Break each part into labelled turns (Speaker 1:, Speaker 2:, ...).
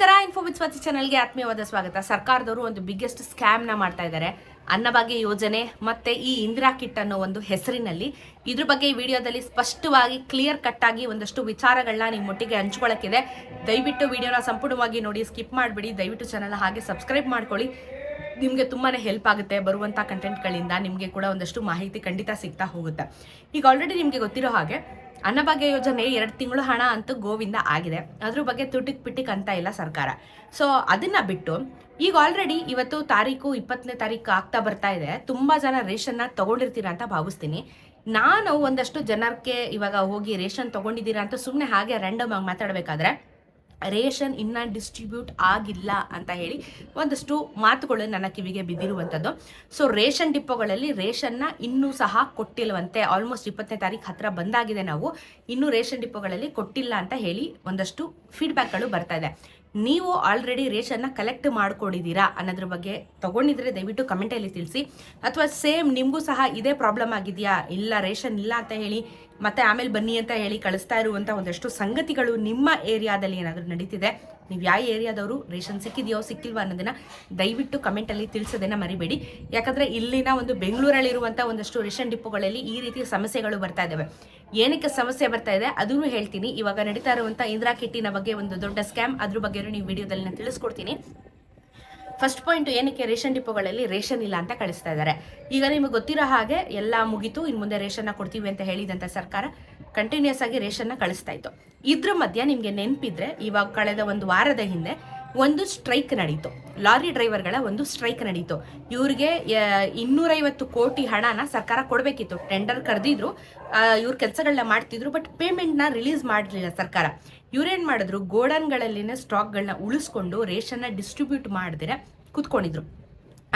Speaker 1: ನಮಸ್ಕಾರ info with Swati ಚಾನಲ್ಗೆ ಆತ್ಮೀಯವಾದ ಸ್ವಾಗತ. ಸರ್ಕಾರದವರು ಒಂದು ಬಿಗ್ಗೆಸ್ಟ್ ಸ್ಕ್ಯಾಮ್ನ ಮಾಡ್ತಾ ಇದ್ದಾರೆ. ಅನ್ನಭಾಗ್ಯ ಯೋಜನೆ ಮತ್ತೆ ಈ ಇಂದಿರಾ ಕಿಟ್ ಅನ್ನೋ ಒಂದು ಹೆಸರಿನಲ್ಲಿ ಇದ್ರ ಬಗ್ಗೆ ಈ ವಿಡಿಯೋದಲ್ಲಿ ಸ್ಪಷ್ಟವಾಗಿ ಕ್ಲಿಯರ್ ಕಟ್ ಆಗಿ ಒಂದಷ್ಟು ವಿಚಾರಗಳನ್ನ ನಿಮ್ಮ ಒಟ್ಟಿಗೆ ಹಂಚ್ಕೊಳಕ್ಕಿದೆ. ದಯವಿಟ್ಟು ವಿಡಿಯೋನ ಸಂಪೂರ್ಣವಾಗಿ ನೋಡಿ ಸ್ಕಿಪ್ ಮಾಡಿಬಿಡಿ. ದಯವಿಟ್ಟು ಚಾನಲ್ ಹಾಗೆ ಸಬ್ಸ್ಕ್ರೈಬ್ ಮಾಡ್ಕೊಳ್ಳಿ. ನಿಮಗೆ ತುಂಬಾನೇ ಹೆಲ್ಪ್ ಆಗುತ್ತೆ ಬರುವಂಥ ಕಂಟೆಂಟ್ಗಳಿಂದ ನಿಮಗೆ ಕೂಡ ಒಂದಷ್ಟು ಮಾಹಿತಿ ಖಂಡಿತ ಸಿಗ್ತಾ ಹೋಗುತ್ತೆ. ಈಗ ಆಲ್ರೆಡಿ ನಿಮಗೆ ಗೊತ್ತಿರೋ ಹಾಗೆ ಅನ್ನಭಾಗ್ಯ ಯೋಜನೆ ಎರಡು ತಿಂಗಳು ಹಣ ಅಂತೂ ಗೋವಿಂದ ಆಗಿದೆ. ಅದ್ರ ಬಗ್ಗೆ ತುಟಿಕ್ ಪಿಟಿಕ್ ಅಂತ ಇಲ್ಲ ಸರ್ಕಾರ. ಸೊ ಅದನ್ನ ಬಿಟ್ಟು ಈಗ ಆಲ್ರೆಡಿ ಇವತ್ತು ತಾರೀಕು ಇಪ್ಪತ್ತನೇ ತಾರೀಕು ಆಗ್ತಾ ಬರ್ತಾ ಇದೆ. ತುಂಬಾ ಜನ ರೇಷನ್ನ ತಗೊಂಡಿರ್ತೀರ ಅಂತ ಭಾವಿಸ್ತೀನಿ. ನಾನು ಒಂದಷ್ಟು ಜನಕ್ಕೆ ಇವಾಗ ಹೋಗಿ ರೇಷನ್ ತಗೊಂಡಿದ್ದೀರಾ ಅಂತ ಸುಮ್ಮನೆ ಹಾಗೆ ರ್ಯಾಂಡಮ್ ಆಗಿ ಮಾತಾಡಬೇಕಾದ್ರೆ ರೇಷನ್ ಇನ್ನ ಡಿಸ್ಟ್ರಿಬ್ಯೂಟ್ ಆಗಿಲ್ಲ ಅಂತ ಹೇಳಿ ಒಂದಷ್ಟು ಮಾತುಗಳು ನನ್ನ ಕಿವಿಗೆ ಬಿದ್ದಿರುವಂಥದ್ದು. ಸೊ ರೇಷನ್ ಡಿಪೋಗಳಲ್ಲಿ ರೇಷನ್ನ ಇನ್ನೂ ಸಹ ಕೊಟ್ಟಿಲ್ವಂತೆ. ಆಲ್ಮೋಸ್ಟ್ ಇಪ್ಪತ್ತನೇ ತಾರೀಕು ಹತ್ರ ಬಂದಾಗಿದೆ ನಾವು. ಇನ್ನೂ ರೇಷನ್ ಡಿಪೋಗಳಲ್ಲಿ ಕೊಟ್ಟಿಲ್ಲ ಅಂತ ಹೇಳಿ ಒಂದಷ್ಟು ಫೀಡ್ಬ್ಯಾಕ್ಗಳು ಬರ್ತಾ ಇದೆ. ನೀವು ಆಲ್ರೆಡಿ ರೇಷನ್ನ ಕಲೆಕ್ಟ್ ಮಾಡ್ಕೊಂಡಿದ್ದೀರಾ ಅನ್ನೋದ್ರ ಬಗ್ಗೆ ತೊಗೊಂಡಿದ್ರೆ ದಯವಿಟ್ಟು ಕಮೆಂಟಲ್ಲಿ ತಿಳಿಸಿ. ಅಥವಾ ಸೇಮ್ ನಿಮಗೂ ಸಹ ಇದೇ ಪ್ರಾಬ್ಲಮ್ ಆಗಿದೆಯಾ? ಇಲ್ಲ ರೇಷನ್ ಇಲ್ಲ ಅಂತ ಹೇಳಿ, ಮತ್ತೆ ಆಮೇಲೆ ಬನ್ನಿ ಅಂತ ಹೇಳಿ ಕಳಿಸ್ತಾ ಇರುವಂಥ ಒಂದಷ್ಟು ಸಂಗತಿಗಳು ನಿಮ್ಮ ಏರಿಯಾದಲ್ಲಿ ಏನಾದರೂ ನಡೀತಿದೆ. ನೀವು ಯಾವ ಏರಿಯಾದವರು ರೇಷನ್ ಸಿಕ್ಕಿದೆಯೋ ಸಿಕ್ಕಿಲ್ವಾ ಅನ್ನೋದನ್ನ ದಯವಿಟ್ಟು ಕಮೆಂಟಲ್ಲಿ ತಿಳಿಸೋದನ್ನ ಮರಿಬೇಡಿ. ಯಾಕಂದ್ರೆ ಇಲ್ಲಿನ ಒಂದು ಬೆಂಗಳೂರಲ್ಲಿರುವಂಥ ಒಂದಷ್ಟು ರೇಷನ್ ಡಿಪೋಗಳಲ್ಲಿ ಈ ರೀತಿಯ ಸಮಸ್ಯೆಗಳು ಬರ್ತಾ ಇದ್ದಾವೆ ಏನಕ್ಕೆ ಸಮಸ್ಯೆ ಬರ್ತಾ ಇದೆ? ಅದನ್ನು ಹೇಳ್ತೀನಿ. ಇವಾಗ ನಡೀತಾ ಇರುವಂಥ ಇಂದಿರಾ ಕಿಟ್ಟಿನ ಬಗ್ಗೆ ಒಂದು ದೊಡ್ಡ ಸ್ಕ್ಯಾಮ್ ಅದ್ರ ಬಗ್ಗೆ ನೀವು ವಿಡಿಯೋದಲ್ಲಿ ನಾನು ತಿಳಿಸ್ಕೊಡ್ತೀನಿ. ಫಸ್ಟ್ ಪಾಯಿಂಟ್ ಏನಕ್ಕೆ ರೇಷನ್ ಡಿಪೋಗಳಲ್ಲಿ ರೇಷನ್ ಇಲ್ಲ ಅಂತ ಕಳಿಸ್ತಾ ಇದ್ದಾರೆ ಈಗ ನಿಮಗೆ ಗೊತ್ತಿರೋ ಹಾಗೆ ಎಲ್ಲ ಮುಗಿತು. ಇನ್ನು ಮುಂದೆ ರೇಷನ್ನ ಕೊಡ್ತೀವಿ ಅಂತ ಹೇಳಿದಂತ ಸರ್ಕಾರ ಕಂಟಿನ್ಯೂಸ್ ಆಗಿ ರೇಷನ್ನ ಕಳಿಸ್ತಾ ಇತ್ತು. ಇದ್ರ ಮಧ್ಯೆ ನಿಮಗೆ ನೆನಪಿದ್ರೆ ಇವಾಗ ಕಳೆದ ಒಂದು ವಾರದ ಹಿಂದೆ ಒಂದು ಸ್ಟ್ರೈಕ್ ನಡೀತು. ಲಾರಿ ಡ್ರೈವರ್ಗಳ ಒಂದು ಸ್ಟ್ರೈಕ್ ನಡೀತು. ಇವ್ರಿಗೆ ಇನ್ನೂರೈವತ್ತು ಕೋಟಿ ಹಣನ ಸರ್ಕಾರ ಕೊಡಬೇಕಿತ್ತು. ಟೆಂಡರ್ ಕರೆದಿದ್ರು ಇವ್ರ ಕೆಲಸಗಳನ್ನ ಮಾಡ್ತಿದ್ರು ಬಟ್ ಪೇಮೆಂಟ್ನ ರಿಲೀಸ್ ಮಾಡಲಿಲ್ಲ ಸರ್ಕಾರ. ಇವ್ರೇನು ಮಾಡಿದ್ರು, ಗೋಡನ್ಗಳಲ್ಲಿನ ಸ್ಟಾಕ್ಗಳನ್ನ ಉಳಿಸ್ಕೊಂಡು ರೇಷನ್ನ ಡಿಸ್ಟ್ರಿಬ್ಯೂಟ್ ಮಾಡಿದ್ರೆ ಕುತ್ಕೊಂಡಿದ್ರು.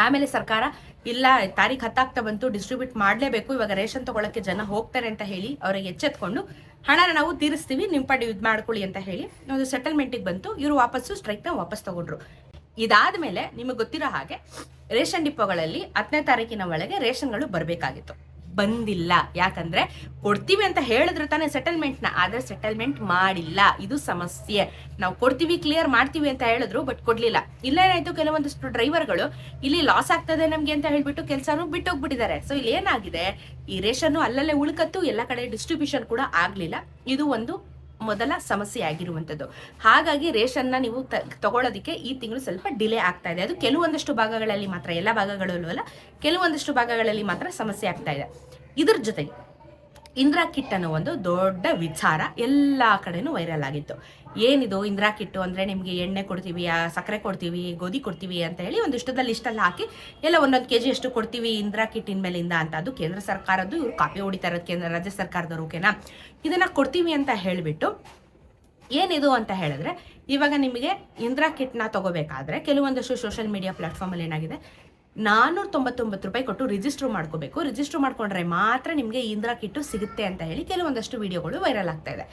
Speaker 1: ಆಮೇಲೆ ಸರ್ಕಾರ, ಇಲ್ಲ, ತಾರೀಖ್ ಹತ್ತಾಗ್ತಾ ಬಂತು ಡಿಸ್ಟ್ರಿಬ್ಯೂಟ್ ಮಾಡಲೇಬೇಕು, ಇವಾಗ ರೇಷನ್ ತಗೊಳಕ್ಕೆ ಜನ ಹೋಗ್ತಾರೆ ಅಂತ ಹೇಳಿ ಅವ್ರಿಗೆ ಎಚ್ಚೆತ್ಕೊಂಡು, ಹಣನ ನಾವು ತೀರಿಸ್ತೀವಿ ನಿಮ್ಮ ಪಡೆ ಇದು ಮಾಡ್ಕೊಳ್ಳಿ ಅಂತ ಹೇಳಿ ಒಂದು ಸೆಟಲ್ಮೆಂಟಿಗೆ ಬಂತು, ಇವರು ವಾಪಸ್ಸು ಸ್ಟ್ರೈಕ್ನ ವಾಪಸ್ ತಗೊಂಡ್ರು. ಇದಾದ ಮೇಲೆ ನಿಮಗೆ ಗೊತ್ತಿರೋ ಹಾಗೆ, ರೇಷನ್ ಡಿಪೋಗಳಲ್ಲಿ ಹತ್ತನೇ ತಾರೀಕಿನ ಒಳಗೆ ರೇಷನ್ಗಳು ಬರಬೇಕಾಗಿತ್ತು. ಬಂದಿಲ್ಲ. ಯಾಕಂದ್ರೆ ಕೊಡ್ತೀವಿ ಅಂತ ಹೇಳಿದ್ರು ತಾನೇ ಸೆಟಲ್ಮೆಂಟ್ನ ಆದ್ರೆ ಸೆಟಲ್ಮೆಂಟ್ ಮಾಡಿಲ್ಲ. ಇದು ಸಮಸ್ಯೆ. ನಾವು ಕೊಡ್ತೀವಿ ಕ್ಲಿಯರ್ ಮಾಡ್ತೀವಿ ಅಂತ ಹೇಳಿದ್ರು ಬಟ್ ಕೊಡ್ಲಿಲ್ಲ. ಇಲ್ಲ ಏನಾಯ್ತು ಕೆಲವೊಂದಷ್ಟು ಡ್ರೈವರ್ಗಳು ಇಲ್ಲಿ ಲಾಸ್ ಆಗ್ತದೆ ನಮ್ಗೆ ಅಂತ ಹೇಳ್ಬಿಟ್ಟು ಕೆಲಸನೂ ಬಿಟ್ಟೋಗ್ಬಿಟ್ಟಿದ್ದಾರೆ. ಸೊ ಇಲ್ಲಿ ಏನಾಗಿದೆ? ಈ ರೇಷನ್ನು ಅಲ್ಲಲ್ಲೇ ಉಳ್ಕತ್ತು, ಎಲ್ಲ ಕಡೆ ಡಿಸ್ಟ್ರಿಬ್ಯೂಷನ್ ಕೂಡ ಆಗ್ಲಿಲ್ಲ. ಇದು ಒಂದು ಮೊದಲ ಸಮಸ್ಯೆ ಆಗಿರುವಂಥದ್ದು. ಹಾಗಾಗಿ ರೇಷನ್ನ ನೀವು ತಗೊಳ್ಳೋದಕ್ಕೆ ಈ ತಿಂಗಳು ಸ್ವಲ್ಪ ಡಿಲೇ ಆಗ್ತಾ ಇದೆ. ಅದು ಕೆಲವೊಂದಷ್ಟು ಭಾಗಗಳಲ್ಲಿ ಮಾತ್ರ, ಎಲ್ಲ ಭಾಗಗಳಲ್ಲೂ ಅಲ್ಲ, ಕೆಲವೊಂದಷ್ಟು ಭಾಗಗಳಲ್ಲಿ ಮಾತ್ರ ಸಮಸ್ಯೆ ಆಗ್ತಾ ಇದೆ. ಇದ್ರ ಜೊತೆಗೆ ಇಂದಿರಾ ಕಿಟ್ ಅನ್ನೋ ಒಂದು ದೊಡ್ಡ ವಿಚಾರ ಎಲ್ಲ ಕಡೆನೂ ವೈರಲ್ ಆಗಿತ್ತು. ಏನಿದು ಇಂದ್ರಾ ಕಿಟ್ಟು ಅಂದ್ರೆ ನಿಮಗೆ ಎಣ್ಣೆ ಕೊಡ್ತೀವಿ ಸಕ್ಕರೆ ಕೊಡ್ತೀವಿ, ಗೋಧಿ ಕೊಡ್ತೀವಿ ಅಂತ ಹೇಳಿ ಒಂದಿಷ್ಟದ ಲಿಸ್ಟಲ್ಲಿ ಹಾಕಿ ಎಲ್ಲ ಒಂದೊಂದು ಕೆ ಜಿ ಅಷ್ಟು ಕೊಡ್ತೀವಿ ಇಂದಿರಾ ಕಿಟ್ಟಿನ ಮೇಲಿಂದ ಅಂತ. ಅದು ಕೇಂದ್ರ ಸರ್ಕಾರದ್ದು, ಇವ್ರು ಕಾಪಿ ಹೊಡಿತಾ ಇರೋದು ಕೇಂದ್ರ, ರಾಜ್ಯ ಸರ್ಕಾರದವ್ರು, ಓಕೆನಾ? ಇದನ್ನ ಕೊಡ್ತೀವಿ ಅಂತ ಹೇಳಿಬಿಟ್ಟು ಏನಿದು ಅಂತ ಹೇಳಿದ್ರೆ ಇವಾಗ ನಿಮಗೆ ಇಂದ್ರಾ ಕಿಟ್ನ ತಗೋಬೇಕಾದ್ರೆ ಕೆಲವೊಂದಷ್ಟು ಸೋಷಿಯಲ್ ಮೀಡಿಯಾ ಪ್ಲಾಟ್ಫಾರ್ಮಲ್ಲಿ ಏನಾಗಿದೆ? ನಾನ್ನೂರ ತೊಂಬತ್ತೊಂಬತ್ತು ರೂಪಾಯಿ ಕೊಟ್ಟು ರಿಜಿಸ್ಟರ್ ಮಾಡ್ಕೋಬೇಕು. ರಿಜಿಸ್ಟರ್ ಮಾಡ್ಕೊಂಡ್ರೆ ಮಾತ್ರ ನಿಮಗೆ ಇಂದ್ರ ಕಿಟ್ಟು ಸಿಗುತ್ತೆ ಅಂತ ಹೇಳಿ ಕೆಲವೊಂದಷ್ಟು ವಿಡಿಯೋಗಳು ವೈರಲ್ ಆಗ್ತಾ ಇದೆ.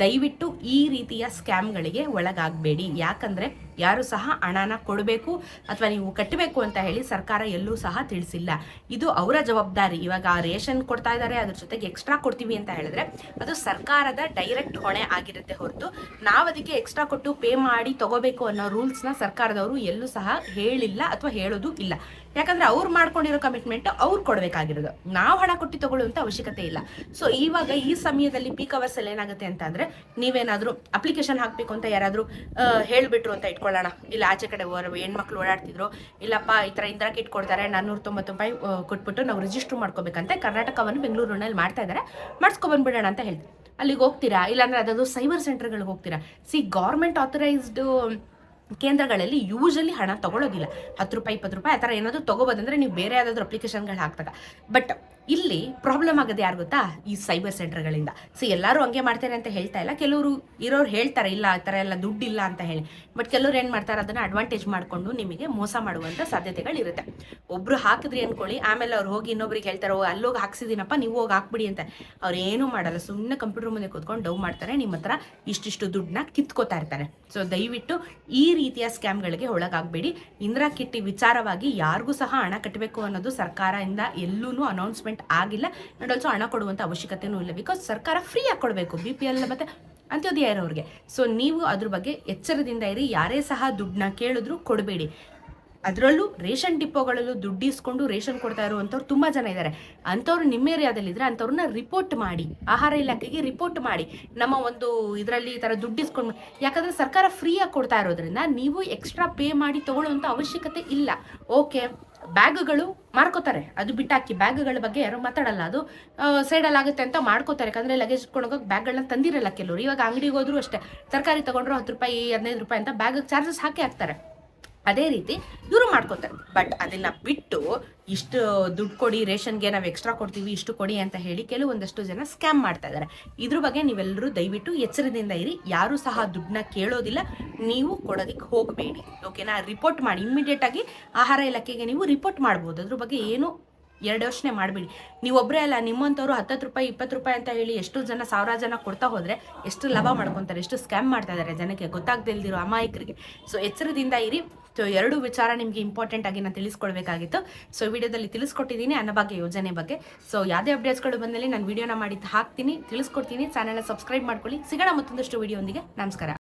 Speaker 1: ದಯವಿಟ್ಟು ಈ ರೀತಿಯ ಸ್ಕ್ಯಾಮ್ಗಳಿಗೆ ಒಳಗಾಗಬೇಡಿ. ಯಾಕಂದ್ರೆ ಯಾರು ಸಹ ಹಣನ ಕೊಡಬೇಕು ಅಥವಾ ನೀವು ಕಟ್ಟಬೇಕು ಅಂತ ಹೇಳಿ ಸರ್ಕಾರ ಎಲ್ಲೂ ಸಹ ತಿಳಿಸಿಲ್ಲ. ಇದು ಅವರ ಜವಾಬ್ದಾರಿ. ಇವಾಗ ರೇಷನ್ ಕೊಡ್ತಾ ಇದ್ದಾರೆ, ಅದ್ರ ಜೊತೆಗೆ ಎಕ್ಸ್ಟ್ರಾ ಕೊಡ್ತೀವಿ ಅಂತ ಹೇಳಿದ್ರೆ ಅದು ಸರ್ಕಾರದ ಡೈರೆಕ್ಟ್ ಹೊಣೆ ಆಗಿರುತ್ತೆ ಹೊರತು. ನಾವು ಅದಕ್ಕೆ ಎಕ್ಸ್ಟ್ರಾ ಕೊಟ್ಟು ಪೇ ಮಾಡಿ ತಗೋಬೇಕು ಅನ್ನೋ ರೂಲ್ಸ್ನ ಸರ್ಕಾರದವರು ಎಲ್ಲೂ ಸಹ ಹೇಳಿಲ್ಲ ಅಥವಾ ಹೇಳೋದು ಇಲ್ಲ. ಯಾಕಂದ್ರೆ ಅವ್ರು ಮಾಡ್ಕೊಂಡಿರೋ ಕಮಿಟ್ಮೆಂಟ್ ಅವ್ರು ಕೊಡಬೇಕಾಗಿರೋದು. ನಾವು ಹಣ ಕೊಟ್ಟು ತಗೊಳ್ಳುವಂಥ ಅವಶ್ಯಕತೆ ಇಲ್ಲ. ಸೊ ಇವಾಗ ಈ ಸಮಯದಲ್ಲಿ ಪೀಕ್ ಅವರ್ಸ್ ಅಲ್ಲಿ ಏನಾಗುತ್ತೆ ಅಂತ ನೀವೇನಾದ್ರೂ ಅಪ್ಲಿಕೇಶನ್ ಹಾಕ್ಬೇಕು ಅಂತ ಯಾರಾದ್ರೂ ಹೇಳಿಬಿಟ್ರು ಅಂತ ಇಟ್ಕೊಳ್ಳೋಣ. ಇಲ್ಲ ಆಚೆ ಕಡೆ ಹೆಣ್ಮಕ್ಳು ಓಡಾಡ್ತಿದ್ರು, ಇಲ್ಲಪ್ಪ ಈ ತರ ಇಂದ್ರಕ್ಕೆ ಇಟ್ಕೊಡ್ತಾರೆ ನಾನ್ನೂರ ತೊಂಬತ್ತು ರೂಪಾಯಿ ಕೊಟ್ಬಿಟ್ಟು ನಾವು ರಿಜಿಸ್ಟರ್ ಮಾಡ್ಕೋಬೇಕಂತೆ. ಕರ್ನಾಟಕವನ್ನು ಬೆಂಗಳೂರಿನಲ್ಲಿ ಮಾಡ್ತಾ ಇದ್ದಾರೆ ಮಾಡಿಸ್ಕೊಬಂದ್ಬಿಡೋಣ ಅಂತ ಹೇಳಿ ಅಲ್ಲಿಗೆ ಹೋಗ್ತೀರಾ? ಇಲ್ಲಾಂದ್ರೆ ಅದಾದ್ರು ಸೈಬರ್ ಸೆಂಟರ್ಗಳಿಗೆ ಹೋಗ್ತೀರಾ? ಸಿ ಗೌರ್ಮೆಂಟ್ ಆಥರೈಸ್ಡ್ ಕೇಂದ್ರಗಳಲ್ಲಿ ಯೂಶಲಿ ಹಣ ತಗೊಳ್ಳೋದಿಲ್ಲ ಹತ್ತು ರೂಪಾಯಿ, ಇಪ್ಪತ್ತು ರೂಪಾಯಿ ಆ ಥರ ಏನಾದರೂ ತಗೋಬೋದಂದ್ರೆ ನೀವು ಬೇರೆ ಯಾವುದಾದ್ರು ಅಪ್ಲಿಕೇಶನ್ಗಳು ಹಾಕ್ದಾಗ. ಬಟ್ ಇಲ್ಲಿ ಪ್ರಾಬ್ಲಮ್ ಆಗೋದು ಯಾರು ಗೊತ್ತಾ? ಈ ಸೈಬರ್ ಸೆಂಟರ್ಗಳಿಂದ ಸೊ ಎಲ್ಲರೂ ಹಂಗೆ ಮಾಡ್ತಾರೆ ಅಂತ ಹೇಳ್ತಾ ಇಲ್ಲ. ಕೆಲವರು ಇರೋರು ಹೇಳ್ತಾರೆ ಇಲ್ಲ ಆ ಥರ ಎಲ್ಲ ದುಡ್ಡಿಲ್ಲ ಅಂತ ಹೇಳಿ. ಬಟ್ ಕೆಲವ್ರು ಏನು ಮಾಡ್ತಾರೆ ಅದನ್ನ ಅಡ್ವಾಂಟೇಜ್ ಮಾಡಿಕೊಂಡು ನಿಮಗೆ ಮೋಸ ಮಾಡುವಂಥ ಸಾಧ್ಯತೆಗಳಿರುತ್ತೆ. ಒಬ್ರು ಹಾಕಿದ್ರಿ ಅನ್ಕೊಳ್ಳಿ ಆಮೇಲೆ ಅವ್ರು ಹೋಗಿ ಇನ್ನೊಬ್ರಿಗೆ ಹೇಳ್ತಾರೆ "ಓ, ಅಲ್ಲೋಗಿ ಹಾಕ್ಸಿದ್ದೀನಪ್ಪ ನೀವು ಹೋಗಿ ಹಾಕ್ಬಿಡಿ ಅಂತ. ಅವ್ರು ಏನೂ ಮಾಡಲ್ಲ. ಸುಮ್ಮನೆ ಕಂಪ್ಯೂಟರ್ ಮುಂದೆ ಕೂತ್ಕೊಂಡು ಡೌ ಮಾಡ್ತಾರೆ ನಿಮ್ಮ ಹತ್ರ ಇಷ್ಟಿಷ್ಟು ದುಡ್ಡನ್ನ ಕಿತ್ಕೋತಾ ಇರ್ತಾರೆ. ಸೊ ದಯವಿಟ್ಟು ಈ ರೀತಿಯ ಸ್ಕ್ಯಾಮ್ಗಳಿಗೆ ಒಳಗಾಗಬೇಡಿ. ಇಂದಿರಾ ಕಿಟ್ಟಿ ವಿಚಾರವಾಗಿ ಯಾರಿಗೂ ಸಹ ಹಣ ಕಟ್ಟಬೇಕು ಅನ್ನೋದು ಸರ್ಕಾರದಿಂದ ಎಲ್ಲೂ ಅನೌನ್ಸ್ಮೆಂಟ್ ಆಗಿಲ್ಲ. ಅಂಡ್ ಆಲ್ಸೋ ಹಣ ಕೊಡುವಂಥ ಅವಶ್ಯಕತೆನೂ ಇಲ್ಲ. ಬಿಕಾಸ್ ಸರ್ಕಾರ ಫ್ರೀ ಆಗಿ ಕೊಡಬೇಕು. ಬಿ ಪಿ ಎಲ್ ಮತ್ತೆ ಅಂತ್ಯೋದಯ ಇರೋರಿಗೆ. ಸೊ ನೀವು ಅದ್ರ ಬಗ್ಗೆ ಎಚ್ಚರದಿಂದ ಇರಿ. ಯಾರೇ ಸಹ ದುಡ್ಡನ್ನ ಕೇಳಿದ್ರು ಕೊಡಬೇಡಿ. ಅದರಲ್ಲೂ ರೇಷನ್ ಡಿಪೋಗಳಲ್ಲೂ ದುಡ್ಡು ಇಸ್ಕೊಂಡು ರೇಷನ್ ಕೊಡ್ತಾ ಇರುವಂಥವ್ರು ತುಂಬ ಜನ ಇದ್ದಾರೆ. ಅಂಥವ್ರು ನಿಮ್ಮ ಏರಿಯಾದಲ್ಲಿದ್ದರೆ ಅಂಥವ್ರನ್ನ ರಿಪೋರ್ಟ್ ಮಾಡಿ. ಆಹಾರ ಇಲಾಖೆಗೆ ರಿಪೋರ್ಟ್ ಮಾಡಿ. ನಮ್ಮ ಒಂದು ಇದರಲ್ಲಿ ಈ ಥರ ದುಡ್ಡು ಇಸ್ಕೊಂಡು ಯಾಕಂದರೆ ಸರ್ಕಾರ ಫ್ರೀಯಾಗಿ ಕೊಡ್ತಾ ಇರೋದ್ರಿಂದ ನೀವು ಎಕ್ಸ್ಟ್ರಾ ಪೇ ಮಾಡಿ ತೊಗೊಳ್ಳುವಂಥ ಅವಶ್ಯಕತೆ ಇಲ್ಲ. ಓಕೆ ಬ್ಯಾಗ್ಗಳು ಮಾರ್ಕೋತಾರೆ. ಅದು ಬಿಟ್ಟಾಕಿ ಬ್ಯಾಗ್ಗಳ ಬಗ್ಗೆ ಯಾರು ಮಾತಾಡಲ್ಲ. ಅದು ಸೈಡಲ್ಲಿ ಆಗುತ್ತೆ ಅಂತ ಮಾಡ್ಕೋತಾರೆ. ಯಾಕಂದರೆ ಲಗೇಜ್ ಹೋಗೋಕೆ ಬ್ಯಾಗ್ಗಳನ್ನ ತಂದಿರಲ್ಲ ಕೆಲವರು. ಇವಾಗ ಅಂಗಡಿಗೆ ಹೋದ್ರು ಅಷ್ಟೇ. ತರಕಾರಿ ತಗೊಂಡ್ರು ಹತ್ತು ರೂಪಾಯಿ, ಹದಿನೈದು ರೂಪಾಯಿ ಅಂತ ಬ್ಯಾಗ್ ಚಾರ್ಜಸ್ ಹಾಕಿ ಹಾಕ್ತಾರೆ. ಅದೇ ರೀತಿ ಇವರು ಮಾಡ್ಕೋತಾರೆ. ಬಟ್ ಅದನ್ನ ಬಿಟ್ಟು ಇಷ್ಟು ದುಡ್ಡು ಕೊಡಿ, ರೇಷನ್ಗೆ ನಾವು ಎಕ್ಸ್ಟ್ರಾ ಕೊಡ್ತೀವಿ, ಇಷ್ಟು ಕೊಡಿ ಅಂತ ಹೇಳಿ ಕೆಲವೊಂದಷ್ಟು ಜನ ಸ್ಕ್ಯಾಮ್ ಮಾಡ್ತಾ ಇದ್ದಾರೆ ಇದ್ರ ಬಗ್ಗೆ ನೀವೆಲ್ಲರೂ ದಯವಿಟ್ಟು ಎಚ್ಚರದಿಂದ ಇರಿ. ಯಾರು ಸಹ ದುಡ್ಡನ್ನ ಕೇಳೋದಿಲ್ಲ. ನೀವು ಕೊಡೋದಕ್ಕೆ ಹೋಗಬೇಡಿ. ಓಕೆನಾ ರಿಪೋರ್ಟ್ ಮಾಡಿ. ಇಮ್ಮಿಡಿಯೇಟ್ ಆಗಿ ಆಹಾರ ಇಲಾಖೆಗೆ ನೀವು ರಿಪೋರ್ಟ್ ಮಾಡ್ಬೋದು. ಅದ್ರ ಬಗ್ಗೆ ಏನು ಎರಡು ಯೋಚನೆ ಮಾಡಬೇಡಿ. ನೀವೊಬ್ಬರೇ ಅಲ್ಲ, ನಿಮ್ಮಂಥವ್ರು ಹತ್ತತ್ತು ರೂಪಾಯಿ, ಇಪ್ಪತ್ತು ರೂಪಾಯಿ ಅಂತ ಹೇಳಿ ಎಷ್ಟು ಜನ ಸಾವಿರ ಜನ ಕೊಡ್ತಾ ಹೋದರೆ ಎಷ್ಟು ಲಾಭ ಮಾಡ್ಕೊತಾರೆ, ಎಷ್ಟು ಸ್ಕ್ಯಾಮ್ ಮಾಡ್ತಾ ಇದ್ದಾರೆ ಜನಕ್ಕೆ ಗೊತ್ತಾಗ್ದಿಲ್ದಿರೋ ಅಮಾಯಕರಿಗೆ. ಸೊ ಎಚ್ಚರದಿಂದ ಇರಿ. ಸೊ ಎರಡು ವಿಚಾರ ನಿಮಗೆ ಇಂಪಾರ್ಟೆಂಟ್ ಆಗಿ ನಾನು ತಿಳಿಸ್ಕೊಳ್ಬೇಕಾಗಿತ್ತು ಸೊ ವಿಡಿಯೋದಲ್ಲಿ ತಿಳಿಸ್ಕೊಟ್ಟಿದ್ದೀನಿ ಅನ್ನಭಾಗ್ಯ ಯೋಜನೆ ಬಗ್ಗೆ. ಸೊ ಯಾವುದೇ ಅಪ್ಡೇಟ್ಸ್ಗಳು ಬಂದಲ್ಲಿ ನಾನು ವಿಡಿಯೋನ ಮಾಡಿದ್ದು ಹಾಕ್ತೀನಿ, ತಿಳಿಸ್ಕೊಡ್ತೀನಿ. ಚಾನಲ್ನ ಸಬ್ಸ್ಕ್ರೈಬ್ ಮಾಡ್ಕೊಳ್ಳಿ. ಸಿಗೋಣ ಮತ್ತೊಂದಷ್ಟು ವಿಡಿಯೋ ಒಂದಿಗೆ. ನಮಸ್ಕಾರ.